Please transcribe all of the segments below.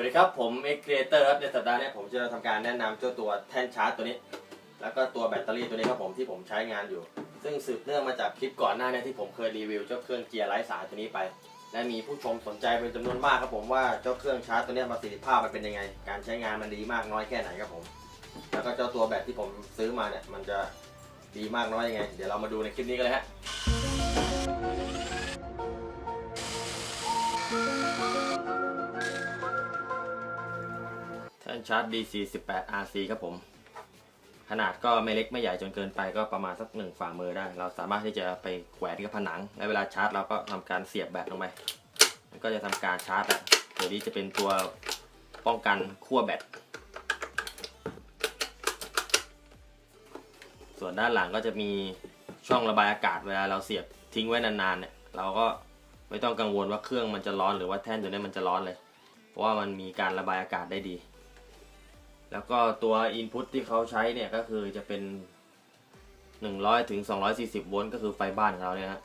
วัสดีครับ ผมเอ็กเ a เตอร์ครับ ในสัปดาห์นี้ผมจะทำการแนะนำเจ้าตัวแท่นชาร์จตัวนี้ แล้วก็ตัวแบตเตอรี่ตัวนี้ครับผมที่ผมใช้งานอยู่ ซึ่งสืบเนื่องมาจากคลิปก่อนหน้านี้ที่ผมเคยรีวิวเจ้าเครื่องเกียร์ไร้สายตัวนี้ไป และมีผู้ชมสนใจเป็นจำนวนมากครับผมว่าเจ้าเครื่องชาร์จตัวนี้ประสิทธิภาพมันเป็นยังไง การใช้งานมันดีมากน้อยแค่ไหนครับผม แล้วก็เจ้าตัวแบตที่ผมซื้อมาเนี่ยมันจะดีมากน้อยยังไง เดี๋ยวเรามาดูในคลิปนี้กันเลยฮะ นชาร์จ DC 18 RC ครับผม ขนาดก็ไม่เล็กไม่ใหญ่จนเกินไปก็ประมาณสักหนึ่งฝ่ามือได้ เราสามารถที่จะไปแขวนกับผนัง และเวลาชาร์จเราก็ทำการเสียบแบตลงไปมันก็จะทำการชาร์จอะตัวนี้จะเป็นตัวป้องกันขั้วแบต ส่วนด้านหลังก็จะมีช่องระบายอากาศเวลาเราเสียบทิ้งไว้นานๆเนี่ยเราก็ไม่ต้องกังวลว่าเครื่องมันจะร้อนหรือว่าแท่นตัวนี้มันจะร้อนเลย เพราะว่ามันมีการระบายอากาศได้ดี แล้วก็ตัว Input ที่เขาใช้เนี่ยก็คือจะเป็น 100ถึง240 โวลต์ก็คือไฟบ้านของเราเนี่ยฮะ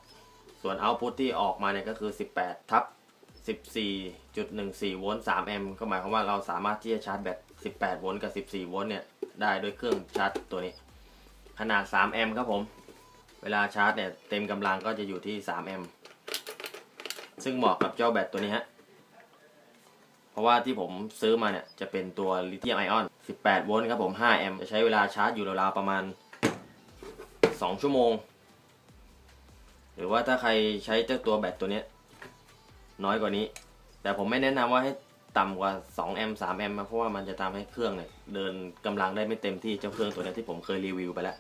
ส่วน Output ที่ออกมาเนี่ยก็คือ 18 ทับ 14.14 โวลต์ 3 แอมป์ก็หมายความว่าเราสามารถที่จะชาร์จแบต 18 โวลต์กับ 14 โวลต์เนี่ยได้ด้วยเครื่องชาร์จตัวนี้ ขนาด 3 แอมป์ครับผม เวลาชาร์จเนี่ยเต็มกำลังก็จะอยู่ที่ 3 แอมป์ซึ่งเหมาะกับเจ้าแบตตัวนี้ฮะ เพราะว่าที่ผมซื้อมาเนี่ยจะเป็นตัวลิเธียมไอออน 18 โวลต์ครับผม 5 แอมป์ จะใช้เวลาชาร์จอยู่ราวๆประมาณ 2 ชั่วโมง หรือว่าถ้าใครใช้เจ้าตัวแบตตัวนี้น้อยกว่านี้ แต่ผมไม่แนะนำว่าให้ต่ำกว่า 2 แอมป์ 3 แอมป์นะเพราะว่ามันจะทำให้เครื่องเนี่ยเดินกำลังได้ไม่เต็มที่เจ้าเครื่องตัวนี้ที่ผมเคยรีวิวไปแล้ว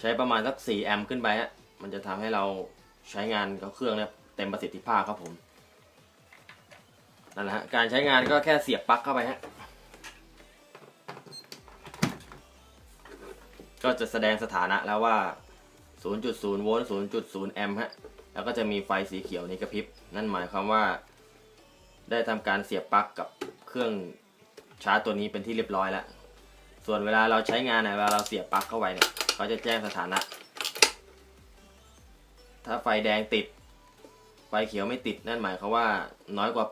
ใช้ประมาณสัก 4 แอมป์ขึ้นไปฮะ มันจะทำให้เราใช้งานกับเครื่องเนี่ยเต็มประสิทธิภาพครับผม นั่นแหละฮะการใช้งานก็แค่เสียบปลั๊กเข้าไปฮะก็จะแสดงสถานะแล้วว่า 0.0 โวลต์ 0.0 แอมป์ฮะ แล้วก็จะมีไฟสีเขียวนี้กระพริบ นั่นหมายความว่า ได้ทำการเสียบปลั๊กกับเครื่องชาร์จตัวนี้เป็นที่เรียบร้อยแล้ว ส่วนเวลาเราใช้งานเนี่ยเวลาเราเสียบปลั๊กเข้าไปเนี่ยเขาจะแจ้งสถานะ ถ้าไฟแดงติด ฟเขียวไม่ติดนั่นหมายความว่าน้อยกว่า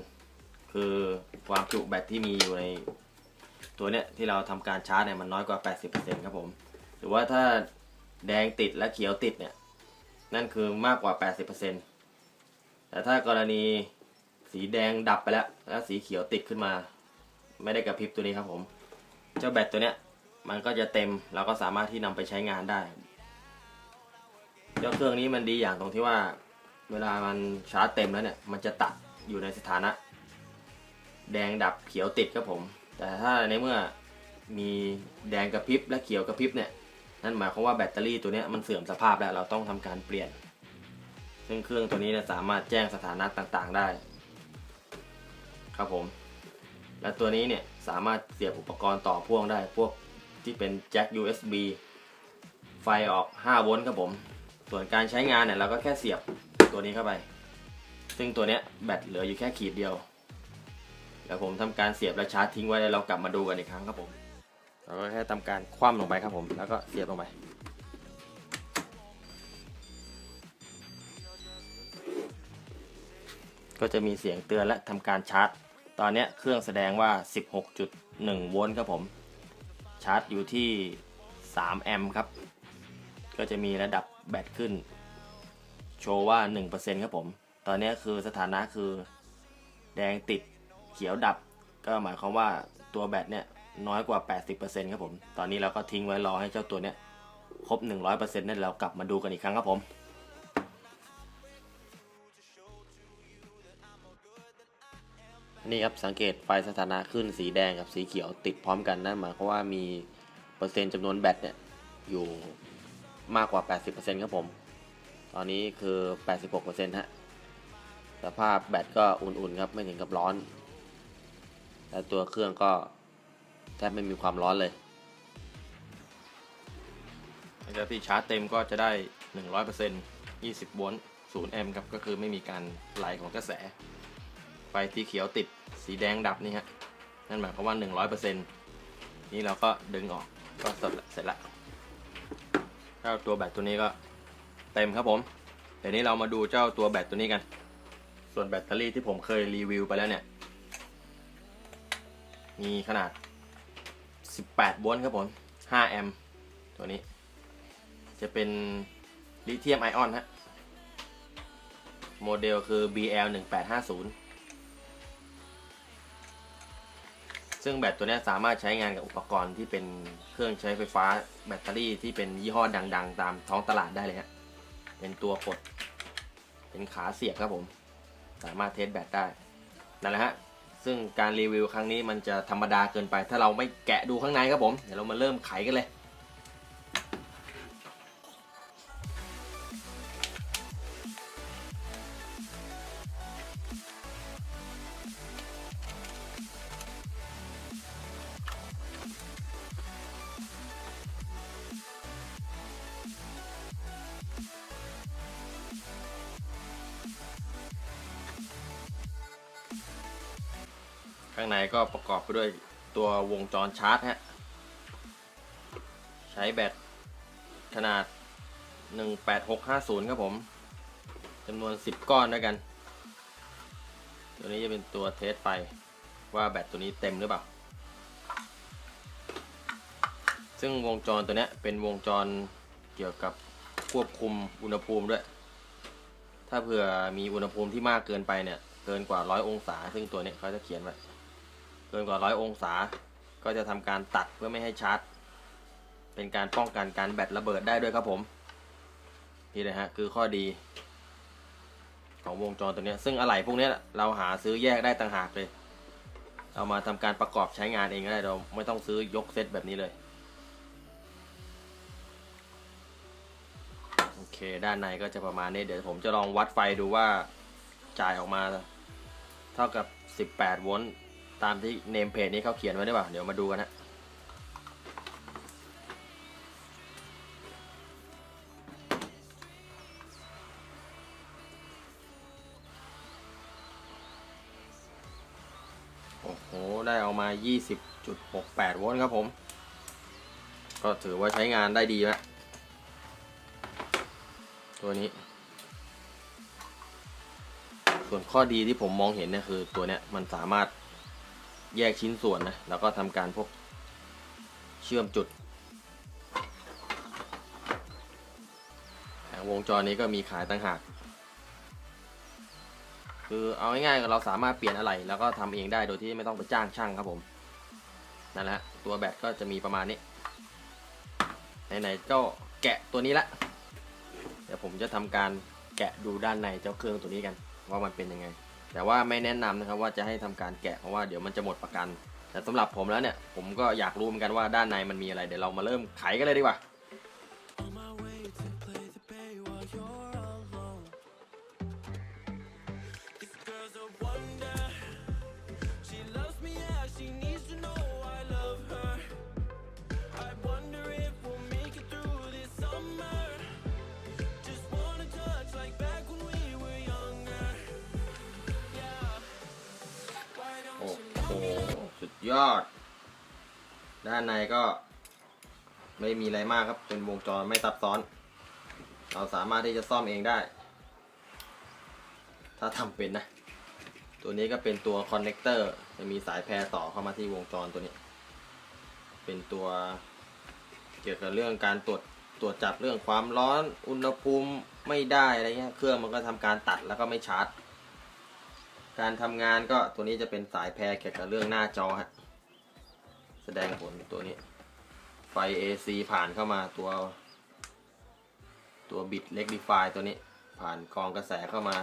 80%คือความจุแบตที่มีอยู่ในตัวเนี้ยที่เราทำการชาร์จเนี่ยมันน้อยกว่า 80%ครับผม หรือว่าถ้าแดงติดและเขียวติดเนี่ยนั่นคือมากกว่า 80%แต่ถ้ากรณีสีแดงดับไปแล้วแล้วสีเขียวติดขึ้นมา ไม่ได้กระพริบตัวนี้ครับผม เจ้าแบตตัวเนี้ยมันก็จะเต็มเราก็สามารถที่นำไปใช้งานได้เจ้าเครื่องนี้มันดีอย่างตรงที่ว่า เวลามันชาร์จเต็มแล้วเนี่ยมันจะตัดอยู่ในสถานะ แดงดับเขียวติดครับผม แต่ถ้าในเมื่อมีแดงกระพริบและเขียวกระพริบเนี่ยนั่นหมายความว่าแบตเตอรี่ตัวนี้มันเสื่อมสภาพแล้วเราต้องทำการเปลี่ยน ซึ่งเครื่องตัวนี้เนี่ยสามารถแจ้งสถานะต่างๆได้ ครับผม และตัวนี้เนี่ยสามารถเสียบอุปกรณ์ต่อพ่วงได้พวกที่เป็นแจ็ค USB ไฟออก 5 โวลต์ครับผม ส่วนการใช้งานเนี่ยเราก็แค่เสียบ ตัวนี้เข้าไป ซึ่งตัวเนี้ยแบตเหลืออยู่แค่ขีดเดียวแล้วผมทำการเสียบและชาร์จทิ้งไว้แล้วเรากลับมาดูกันอีกครั้งครับผมเราก็แค่ทำการคว่ำลงไปครับผม แล้วก็เสียบลงไป ก็จะมีเสียงเตือนและทำการชาร์จ ตอนเนี้ยเครื่องแสดงว่า 16.1 โวลต์ครับผม ชาร์จอยู่ที่ 3 แอมป์ครับ ก็จะมีระดับแบตขึ้น โชว์ว่า 1%ครับผม ตอนนี้คือสถานะคือแดงติดเขียวดับ ก็หมายความว่าตัวแบตเนี่ยน้อยกว่า 80%ครับผม ตอนนี้เราก็ทิ้งไว้รอให้เจ้าตัวเนี้ยครบ 100%นั่นเรากลับมาดูกันอีกครั้งครับผมนี่ครับสังเกตไฟสถานะขึ้นสีแดงกับสีเขียวติดพร้อมกันนั่นหมายความว่ามีเปอร์เซ็นต์จำนวนแบตเนี่ยอยู่มากกว่า 80%ครับผม ตอนนี้คือ 86%ฮะ สภาพแบตก็อุ่นๆครับ ไม่ถึงกับร้อน และตัวเครื่องก็แทบไม่มีความร้อนเลยแล้วที่ชาร์จเต็มก็จะได้ 100% 20 โวลต์ 0 แอมป์ครับ ก็คือไม่มีการไหลของกระแส ไฟสีเขียวติด สีแดงดับนี่ฮะ นั่นหมายความว่า 100%นี่เราก็ดึงออก ก็เสร็จละเสร็จละเจ้าตัวแบตตัวนี้ก็ เต็มครับผม เดี๋ยวนี้เรามาดูเจ้าตัวแบตตัวนี้กัน ส่วนแบตเตอรี่ที่ผมเคยรีวิวไปแล้วเนี่ย มีขนาด 18โวลต์ครับผม 5 แอมป์ตัวนี้ จะเป็นลิเธียมไอออนฮะ โมเดลคือ BL 1850 ซึ่งแบตตัวนี้สามารถใช้งานกับอุปกรณ์ที่เป็นเครื่องใช้ไฟฟ้าแบตเตอรี่ที่เป็นยี่ห้อดัง ๆ ตามท้องตลาดได้เลยฮะ เป็นตัวกด เป็นขาเสียบครับผม สามารถเทสแบตได้ นั่นแหละฮะ ซึ่งการรีวิวครั้งนี้มันจะธรรมดาเกินไป ถ้าเราไม่แกะดูข้างในครับผม เดี๋ยวเรามาเริ่มไขกันเลยางในก็ประกอบไปด้วยตัววงจรชาร์จฮะ ใช้แบตขนาด 18650 ครับผมจำนวน 10 ก้อนด้วยกัน ตัวนี้จะเป็นตัวเทสไฟว่าแบตตัวนี้เต็มหรือเปล่า ซึ่งวงจรตัวนี้เป็นวงจรเกี่ยวกับควบคุมอุณหภูมิด้วย ถ้าเผื่อมีอุณหภูมิที่มากเกินไปเนี่ย เกินกว่า 100 องศา ซึ่งตัวนี้เขาจะเขียนไว้ กินกว่า100องศา ก็จะทำการตัดเพื่อไม่ให้ชาร์จ เป็นการป้องกันการแบตระเบิดได้ด้วยครับผม นี่นะฮะคือข้อดี ของวงจรตัวนี้ซึ่งอะไหล่พวกนี้เราหาซื้อแยกได้ต่างหากเลย เอามาทำการประกอบใช้งานเองก็ได้เราไม่ต้องซื้อยกเซตแบบนี้เลยโอเคด้านในก็จะประมาณนี้เดี๋ยวผมจะลองวัดไฟดูว่าจ่ายออกมาเท่ากับ 18 โวลต์ ตามที่เนมเพจนี้เขาเขียนไว้หรือเปล่า เดี๋ยวมาดูกันนะโอ้โห ได้ออกมา 20.68 โวลต์ครับผม ก็ถือว่าใช้งานได้ดีแล้วตัวนี้ ส่วนข้อดีที่ผมมองเห็นเนี่ยคือตัวเนี้ยมันสามารถ แยกชิ้นส่วนนะ แล้วก็ทำการพวกเชื่อมจุดวงจรนี้ก็มีขายต่างหาก คือเอาง่ายๆเราสามารถเปลี่ยนอะไรแล้วก็ทำเองได้โดยที่ไม่ต้องไปจ้างช่างครับผม นั่นแหละตัวแบตก็จะมีประมาณนี้ ไหนๆก็แกะตัวนี้ละ เดี๋ยวผมจะทำการแกะดูด้านในเจ้าเครื่องตัวนี้กัน ว่ามันเป็นยังไง แต่ว่าไม่แนะนำนะครับว่าจะให้ทำการแกะเพราะว่าเดี๋ยวมันจะหมดประกัน แต่สำหรับผมแล้วเนี่ยผมก็อยากรู้เหมือนกันว่าด้านในมันมีอะไรเดี๋ยวเรามาเริ่มไขกันเลยดีกว่า สุดยอด ด้านในก็ไม่มีอะไรมากครับ เป็นวงจรไม่ซับซ้อน เราสามารถที่จะซ่อมเองได้ ถ้าทำเป็นนะ ตัวนี้ก็เป็นตัวคอนเนคเตอร์จะมีสายแพรต่อเข้ามาที่วงจรตัวนี้ เป็นตัวเกี่ยวกับเรื่องการตรวจตรวจจับเรื่องความร้อน อุณหภูมิไม่ได้อะไรเงี้ย เครื่องมันก็ทำการตัดแล้วก็ไม่ชาร์จ การทำงานก็ตัวนี้จะเป็นสายแพรเกี่ยวกับเรื่องหน้าจอฮะแสดงผลตัวนี้ ไฟ AC ผ่านเข้ามาตัว ตัวบิตเล็กดีไฟตัวนี้ผ่านกองกระแสเข้ามา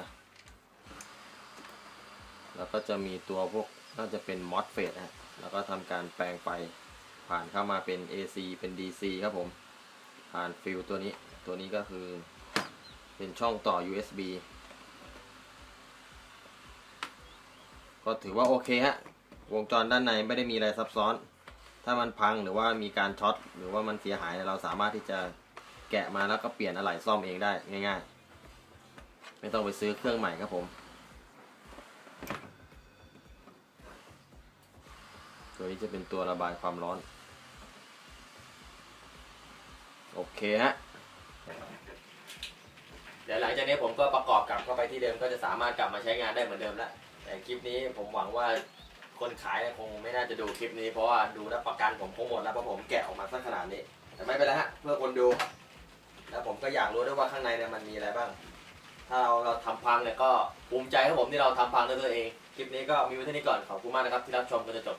แล้วก็จะมีตัวพวกน่าจะเป็นมอสเฟตฮะแล้วก็ทำการแปลงไฟผ่านเข้ามาเป็น AC เป็น DC ครับผม ผ่านฟิลตัวนี้ ตัวนี้ก็คือเป็นช่องต่อ USB ก็ถือว่าโอเคฮะ วงจรด้านในไม่ได้มีอะไรซับซ้อน ถ้ามันพังหรือว่ามีการช็อตหรือว่ามันเสียหายเราสามารถที่จะแกะมาแล้วก็เปลี่ยนอะไหล่ซ่อมเองได้ง่าย ๆ ไม่ต้องไปซื้อเครื่องใหม่ครับผม ตัวนี้จะเป็นตัวระบายความร้อน โอเคฮะเดี๋ยวหลังจากนี้ผมก็ประกอบกลับเข้าไปที่เดิมก็จะสามารถกลับมาใช้งานได้เหมือนเดิมแล้ว แต่คลิปนี้ผมหวังว่าคนขายคงไม่น่าจะดูคลิปนี้เพราะว่าดูแล้วประกันผมคงหมดแล้วเพราะผมแกะออกมาสักขนาดนี้ แต่ไม่เป็นไรฮะเพื่อคนดู แล้วผมก็อยากรู้ด้วยว่าข้างในเนี่ยมันมีอะไรบ้าง ถ้าเราเราทำพังเนี่ยก็ภูมิใจครับผมที่เราทำพังด้วยตัวเอง คลิปนี้ก็มีไว้เท่านี้ก่อนขอบคุณมากนะครับที่รับชมจนจะจบ